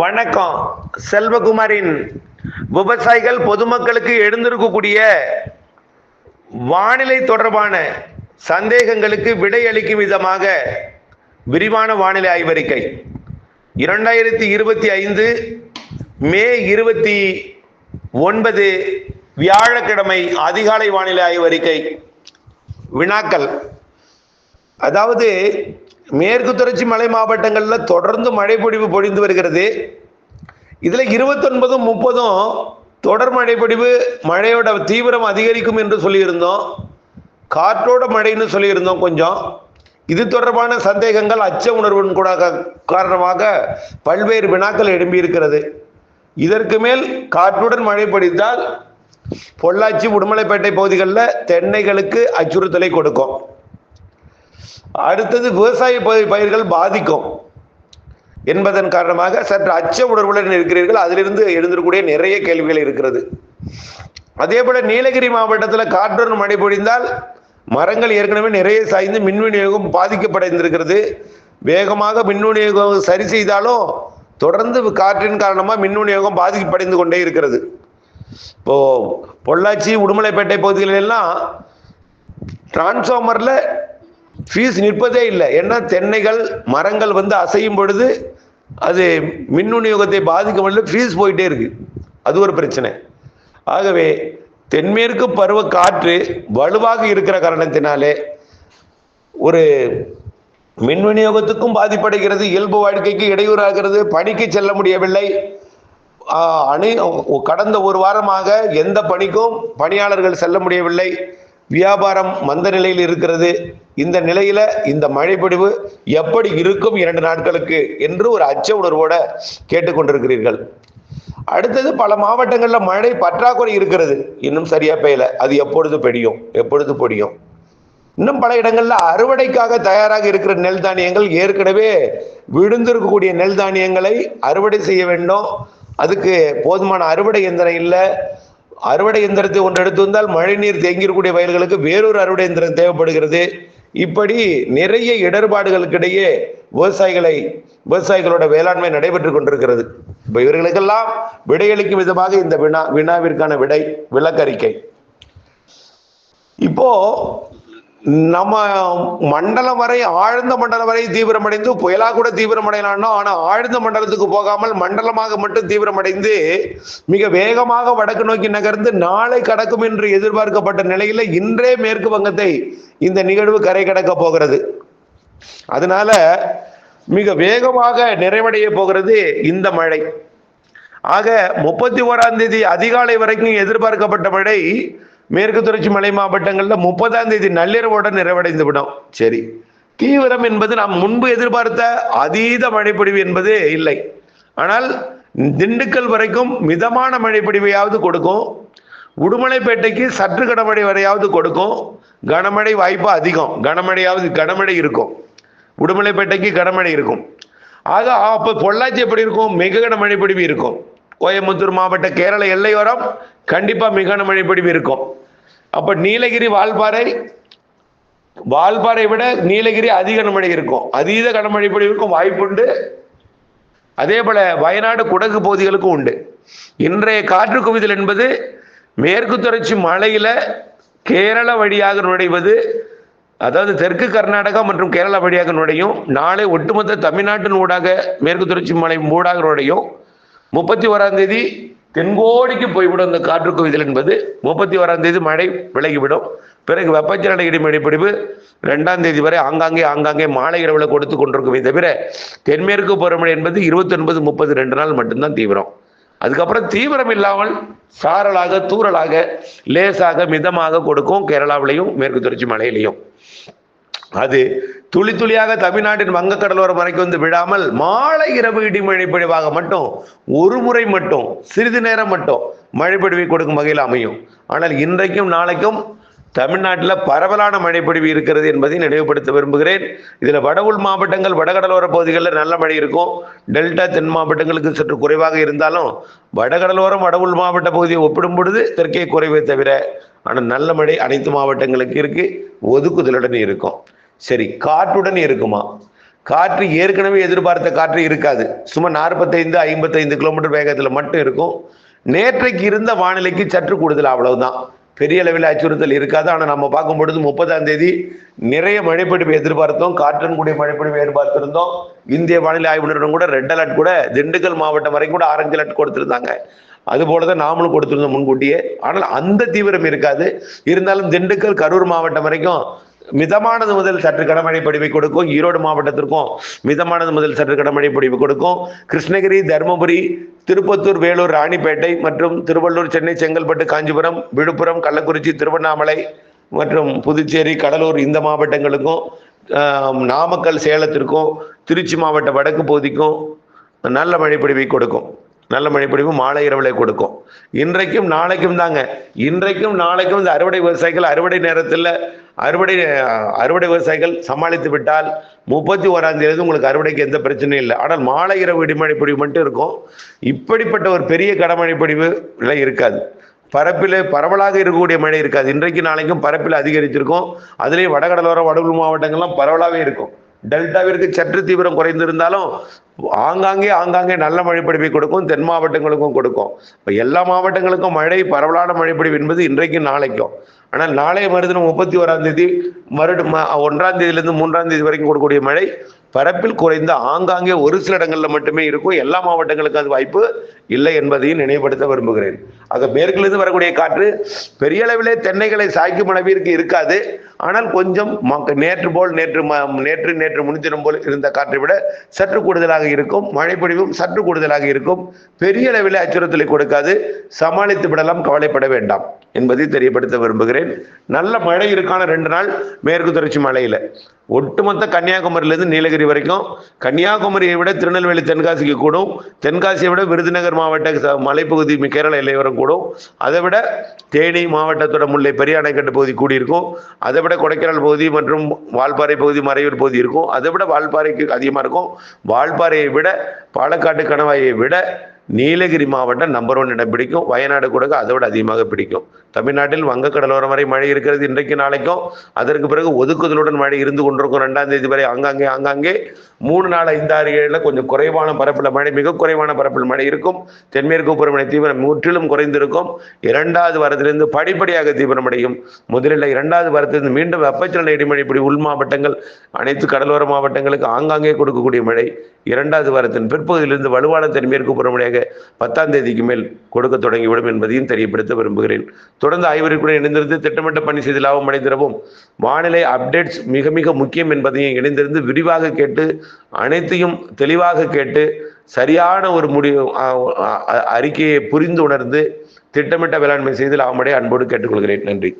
வணக்கம். செல்வகுமாரின் விவசாயிகள் பொதுமக்களுக்கு எழுந்திருக்கக்கூடிய வானிலை தொடர்பான சந்தேகங்களுக்கு விடையளிக்கும் விதமாக விரிவான வானிலை ஆய்வறிக்கை. இரண்டாயிரத்தி இருபத்தி ஐந்து மே இருபத்தி ஒன்பது வியாழக்கிழமை அதிகாலை வானிலை ஆய்வறிக்கை வினாக்கள். அதாவது மேற்கு தொடர்ச்சி மலை மாவட்டங்களில் தொடர்ந்து மழை பொழிவு பொழிந்து வருகிறது. இதில் இருபத்தொன்பதும் முப்பதும் தொடர் மழை பொழிவு மழையோட தீவிரம் அதிகரிக்கும் என்று சொல்லியிருந்தோம். காற்றோட மழைன்னு சொல்லியிருந்தோம் கொஞ்சம். இது தொடர்பான சந்தேகங்கள் அச்ச உணர்வின் கூட காரணமாக பல்வேறு வினாக்கள் எழும்பி இருக்கிறது இதற்கு மேல் காற்றுடன் மழை பொழிந்தால் பொள்ளாச்சி உடுமலைப்பேட்டை பகுதிகளில் தென்னைகளுக்கு அச்சுறுத்தலை கொடுக்கும். அடுத்தது விவசாய பயிர்கள் பாதிக்கும். என்பதன் காரணமாக சற்று அச்ச உணர்வுடன் இருக்கிறீர்கள். அதிலிருந்து எழுந்திருக்கூடிய நிறைய கேள்விகள் இருக்கிறது. அதே போல நீலகிரி மாவட்டத்தில் காற்றுடன் மழை பொழிந்தால் மரங்கள் ஏற்கனவே நிறைய சாய்ந்து மின் விநியோகம் பாதிக்கப்படைந்திருக்கிறது. வேகமாக மின் விநியோகம் சரி செய்தாலும் தொடர்ந்து காற்றின் காரணமாக மின் விநியோகம் பாதிக்கப்படைந்து கொண்டே இருக்கிறது. இப்போ பொள்ளாச்சி உடுமலைப்பேட்டை பகுதிகளில் எல்லாம் ஃபீஸ் நிற்பதே இல்லை. ஏன்னா தென்னைகள் மரங்கள் வந்து அசையும் பொழுது அது மின் விநியோகத்தை முடியல ஃபீஸ் போயிட்டே இருக்கு. அது ஒரு பிரச்சனை. ஆகவே தென்மேற்கு பருவ காற்று வலுவாக இருக்கிற காரணத்தினாலே ஒரு மின் விநியோகத்துக்கும் பாதிப்படைகிறது இயல்பு வாழ்க்கைக்கு இடையூறாகிறது பணிக்கு செல்ல முடியவில்லை. அணி கடந்த ஒரு வாரமாக எந்த பணிக்கும் பணியாளர்கள் செல்ல முடியவில்லை. வியாபாரம் மந்த நிலையில் இருக்கிறது. இந்த நிலையில இந்த மழைப்பொழிவு எப்படி இருக்கும் இரண்டு நாட்களுக்கு என்று ஒரு அச்ச உணர்வோட கேட்டுக்கொண்டிருக்கிறீர்கள். அடுத்தது பல மாவட்டங்களில் மழை பற்றாக்குறை இருக்கிறது. இன்னும் சரியா பெய்யல. அது எப்பொழுது பெடியும் எப்பொழுது பொடியும் இன்னும் பல இடங்கள்ல அறுவடைக்காக தயாராக இருக்கிற நெல் தானியங்கள் ஏற்கனவே விழுந்திருக்கக்கூடிய நெல் தானியங்களை அறுவடை செய்ய வேண்டும். அதுக்கு போதுமான அறுவடை இயந்திரம் இல்லை. அறுவடை எந்திரத்தை ஒன்று எடுத்து வந்தால் மழைநீர் தேங்கியிருக்கக்கூடிய வயல்களுக்கு வேறொரு அறுவடை இயந்திரம் தேவைப்படுகிறது. இப்படி நிறைய இடர்பாடுகளுக்கிடையே விவசாயிகளை விவசாயிகளோட வேளாண்மை நடைபெற்று கொண்டிருக்கிறது. இப்போ இவர்களுக்கெல்லாம் விடையளிக்கும் விதமாக இந்த வினா வினாவிற்கான விடை விளக்கறிக்கை. இப்போ நம்ம மண்டலம் வரை ஆழ்ந்த மண்டலம் வரை தீவிரமடைந்து புயலா கூட தீவிரமடையலாம்னா ஆனா ஆழ்ந்த மண்டலத்துக்கு போகாமல் மண்டலமாக மட்டும் தீவிரமடைந்து மிக வேகமாக வடக்கு நோக்கி நகர்ந்து நாளை கடக்கும் என்று எதிர்பார்க்கப்பட்ட நிலையில இன்றே மேற்கு வங்கத்தை இந்த நிகழ்வு கரை கடக்க போகிறது. அதனால மிக வேகமாக நிறைவடைய போகிறது இந்த மழை. ஆக முப்பத்தி ஓராம் தேதி அதிகாலை வரைக்கும் எதிர்பார்க்கப்பட்ட மழை மேற்கு தொடர்ச்சி மலை மாவட்டங்களில் முப்பதாம் தேதி நள்ளிரவோட நிறைவடைந்து விடும் சரி. தீவிரம் என்பது நாம் முன்பு எதிர்பார்த்த அதீத மழைப்பொழிவு என்பது இல்லை. ஆனால் திண்டுக்கல் வரைக்கும் மிதமான மழைப்பொழிவையாவது கொடுக்கும். உடுமலைப்பேட்டைக்கு சற்று கனமழை வரையாவது கொடுக்கும். கனமழை வாய்ப்பு அதிகம். கனமழையாவது கனமழை இருக்கும். உடுமலைப்பேட்டைக்கு கனமழை இருக்கும். ஆக அப்போ பொள்ளாச்சி எப்படி இருக்கும்? மிக கனமழை பொழிவு இருக்கும். கோயம்புத்தூர் மாவட்ட கேரள எல்லையோரம் கண்டிப்பா மிக கனமழை பொழிவு இருக்கும். அப்ப நீலகிரி வால்பாறை வால்பாறை விட நீலகிரி அதிக கனமழை இருக்கும். அதீத கனமழை பொழிவுக்கும் வாய்ப்புண்டு அதே போல வயநாடு குடகு பகுதிகளுக்கும் உண்டு. இன்றைய காற்று குவிதல் என்பது மேற்கு தொடர்ச்சி மலையில கேரள வழியாக நுழைவது அதாவது தெற்கு கர்நாடகா மற்றும் கேரளா வழியாக நுழையும் நாளை ஒட்டுமொத்த தமிழ்நாட்டின் ஊடாக மேற்கு தொடர்ச்சி மலை ஊடாக நுழையும். முப்பத்தி ஓராம் தேதி தென்கோடிக்கு போய்விடும் இந்த காற்று குவிதல் என்பது முப்பத்தி ஓராம் தேதி மழை விலகிவிடும். பிறகு வெப்பச்சலன இடிமழை பிடிவு ரெண்டாம் தேதி வரை ஆங்காங்கே ஆங்காங்கே மாலை இரவில் கொடுத்து கொண்டிருக்குமே தவிர தென்மேற்கு பருவமழை என்பது இருபத்தி ஒன்பது முப்பது ரெண்டு நாள் மட்டும்தான் தீவிரம். அதுக்கப்புறம் தீவிரம் இல்லாமல் சாரலாக தூறலாக லேசாக மிதமாக கொடுக்கும் கேரளாவிலையும் மேற்கு தொடர்ச்சி மலையிலையும். அது துளி துளியாக தமிழ்நாட்டின் வங்கக்கடலோரம் வரைக்கும் வந்து விழாமல் மாலை இரவு இடிமழை பொழிவாக மட்டும் ஒரு முறை மட்டும் சிறிது நேரம் மட்டும் மழை பொழிவை கொடுக்கும் வகையில் அமையும். ஆனால் இன்றைக்கும் நாளைக்கும் தமிழ்நாட்டில் பரவலான மழைப்பொழிவு இருக்கிறது என்பதை நினைவுபடுத்த விரும்புகிறேன். இதில் வட உள் மாவட்டங்கள் வடகடலோர பகுதிகளில் நல்ல மழை இருக்கும். டெல்டா தென் மாவட்டங்களுக்கு சற்று குறைவாக இருந்தாலும் வடகடலோரம் வட உள் மாவட்ட பகுதியை ஒப்பிடும் பொழுது தெற்கே குறைவே தவிர ஆனால் நல்ல மழை அனைத்து மாவட்டங்களுக்கு இருக்கு. ஒதுக்குதலுடன் இருக்கும். சரி காற்றுடன் இருக்குமா? காற்று ஏற்கனவே எதிர்பார்த்த காற்று இருக்காது. சும்மா நாற்பத்தைந்து ஐம்பத்தைந்து கிலோமீட்டர் வேகத்தில் மட்டும் இருக்கும். நேற்றைக்கு இருந்த வானிலைக்கு சற்று கூடுதல் அவ்வளவுதான். பெரிய அளவில் அச்சுறுத்தல் இருக்காது. ஆனால் நம்ம பார்க்கும் பொழுது முப்பதாம் தேதி நிறைய மழைப்பிடிப்பு எதிர்பார்த்தோம். காற்றுடன் கூடிய மழைப்பிடிப்பு எதிர்பார்த்திருந்தோம். இந்திய வானிலை ஆய்வு நிறுவனம் கூட ரெட் அலர்ட் கூட திண்டுக்கல் மாவட்டம் வரைக்கும் கூட ஆரஞ்சு அலர்ட் கொடுத்துருந்தாங்க. அது போலதான் நாமளும் கொடுத்துருந்தோம் முன்கூட்டியே. ஆனால் அந்த தீவிரம் இருக்காது. இருந்தாலும் திண்டுக்கல் கரூர் மாவட்டம் வரைக்கும் மிதமானது முதல் சற்று கனமழை பொழிவை கொடுக்கும். ஈரோடு மாவட்டத்திற்கும் மிதமானது முதல் சற்று கனமழை பொழிவு கொடுக்கும். கிருஷ்ணகிரி தருமபுரி திருப்பத்தூர் வேலூர் ராணிப்பேட்டை மற்றும் திருவள்ளூர் சென்னை செங்கல்பட்டு காஞ்சிபுரம் விழுப்புரம் கள்ளக்குறிச்சி திருவண்ணாமலை மற்றும் புதுச்சேரி கடலூர் இந்த மாவட்டங்களுக்கும் நாமக்கல் சேலத்திற்கும் திருச்சி மாவட்ட வடக்கு பகுதிக்கும் நல்ல மழைப்பொழிவை கொடுக்கும். நல்ல மழைப்பொழிவு மாலை இரவிலை கொடுக்கும். இன்றைக்கும் நாளைக்கும் தாங்க. இன்றைக்கும் நாளைக்கும் இந்த அறுவடை விவசாயிகள் அறுவடை நேரத்தில் அறுவடை அறுவடை விவசாயிகள் சமாளித்து விட்டால் முப்பத்தி ஓராம் தேதி உங்களுக்கு அறுவடைக்கு எந்த பிரச்சனையும் இல்லை. ஆனால் மாலை இரவு இடிமழை பொழிவு மட்டும் இருக்கும். இப்படிப்பட்ட ஒரு பெரிய கடமழை பொழிவு எல்லாம் இருக்காது. பரப்பில் பரவலாக இருக்கக்கூடிய மழை இருக்காது. இன்றைக்கு நாளைக்கும் பரப்பில் அதிகரிச்சிருக்கும். அதுலேயும் வடகடலோரம் வடலூர் மாவட்டங்கள்லாம் பரவலாகவே இருக்கும். டெல்டாவிற்கு சற்று தீவிரம் குறைந்திருந்தாலும் ஆங்காங்கே ஆங்காங்கே நல்ல மழைப்பொழிவை கொடுக்கும் தென் மாவட்டங்களுக்கும் கொடுக்கும். இப்போ எல்லா மாவட்டங்களுக்கும் மழை பரவலான மழைப்பொழிவு என்பது இன்றைக்கும் நாளைக்கும். ஆனால் நாளைய மறுதினம் முப்பத்தி ஓராம் தேதி மறுடு ஒன்றாம் தேதியிலிருந்து மூன்றாம் தேதி வரைக்கும் கொடுக்கக்கூடிய மழை பரப்பில் குறைந்த ஆங்காங்கே ஒரு சில இடங்களில் மட்டுமே இருக்கும். எல்லா மாவட்டங்களுக்கு அது வாய்ப்பு இல்லை என்பதையும் நினைவுபடுத்த விரும்புகிறேன். ஆக மேற்கிலிருந்து வரக்கூடிய காற்று பெரிய அளவிலே தென்னைகளை சாய்க்கும் அளவிற்கு இருக்காது. ஆனால் கொஞ்சம் நேற்று போல் நேற்று ம- நேற்று நேற்று முன்தினம் போல் இருந்த காற்றை விட சற்று கூடுதலாக இருக்கும். மழைப்பொழிவும் சற்று கூடுதலாக இருக்கும். பெரிய அளவில் அச்சுறுத்தலை கொடுக்காது. சமாளித்து விடலாம் கவலைப்பட வேண்டாம். என்பதை தெரியப்படுத்த விரும்புகிறேன். நல்ல மழை இருக்கான ரெண்டு நாள் மேற்கு தொடர்ச்சி மலையில. ஒட்டுமொத்த கன்னியாகுமரியிலிருந்து நீலகிரி வரைக்கும். கன்னியாகுமரியை விட திருநெல்வேலி தென்காசிக்கு கூடும். தென்காசியை விட விருதுநகர் மாவட்ட ச- மலைப்பகுதி கேரள எல்லையோரம் கூடும். அதை விட தேனி மாவட்டத்தோட முல்லை பெரிய அணைக்கட்டு பகுதி கூடியிருக்கும். அதை விட கொடைக்கானல் பகுதி மற்றும் வால்பாறை பகுதி மறையூர் பகுதி இருக்கும். அதை விட வால்பாறைக்கு அதிகமாக இருக்கும். வால்பாறையை விட பாலக்காட்டு கணவாயை விட நீலகிரி மாவட்டம் நம்பர் ஒன் இடம் பிடிக்கும். வயநாடு கூட அதை விட அதிகமாக பிடிக்கும். தமிழ்நாட்டில் வங்கக்கடலோரம் வரை மழை இருக்கிறது இன்றைக்கு நாளைக்கும். அதற்கு பிறகு ஒதுக்குதலுடன் மழை இருந்து கொண்டிருக்கும். ரெண்டாம் தேதி வரை ஆங்காங்கே ஆங்காங்கே. மூணு நாள் ஐந்து ஆறு ஏழில் கொஞ்சம் குறைவான பரப்பில் மழை மிக குறைவான பரப்பில் மழை இருக்கும். தென்மேற்கு பருவமழை தீவிரம் முற்றிலும் குறைந்திருக்கும். இரண்டாவது வாரத்திலிருந்து படிப்படியாக தீவிரமடையும். முதலில் இரண்டாவது வாரத்திலிருந்து மீண்டும் வெப்பச்சலன இடிமழை இப்படி உள் மாவட்டங்கள் அனைத்து கடலோர மாவட்டங்களுக்கு ஆங்காங்கே கொடுக்கக்கூடிய மழை. இரண்டாவது வாரத்தின் பிற்பகுதியிலிருந்து வலுவான தென்மேற்கு பருவமழையாக பத்தாம் தேதிக்கு மேல் கொடுக்க தொடங்கிவிடும் என்பதையும் தெரியப்படுத்த விரும்புகிறேன். தொடர்ந்து ஆய்வறிக்குடன் இணைந்திருந்து திட்டமிட்ட பணி செய்து லாபம் அடைந்திடவும் வானிலை அப்டேட்ஸ் மிக மிக முக்கியம் என்பதையும் இணைந்திருந்து விரிவாக கேட்டு அனைத்தையும் தெளிவாக கேட்டு சரியான ஒரு முடிவு அறிக்கையை புரிந்து உணர்ந்து திட்டமிட்ட வேளாண்மை செய்து லாபமடைய அன்போடு கேட்டுக்கொள்கிறேன். நன்றி.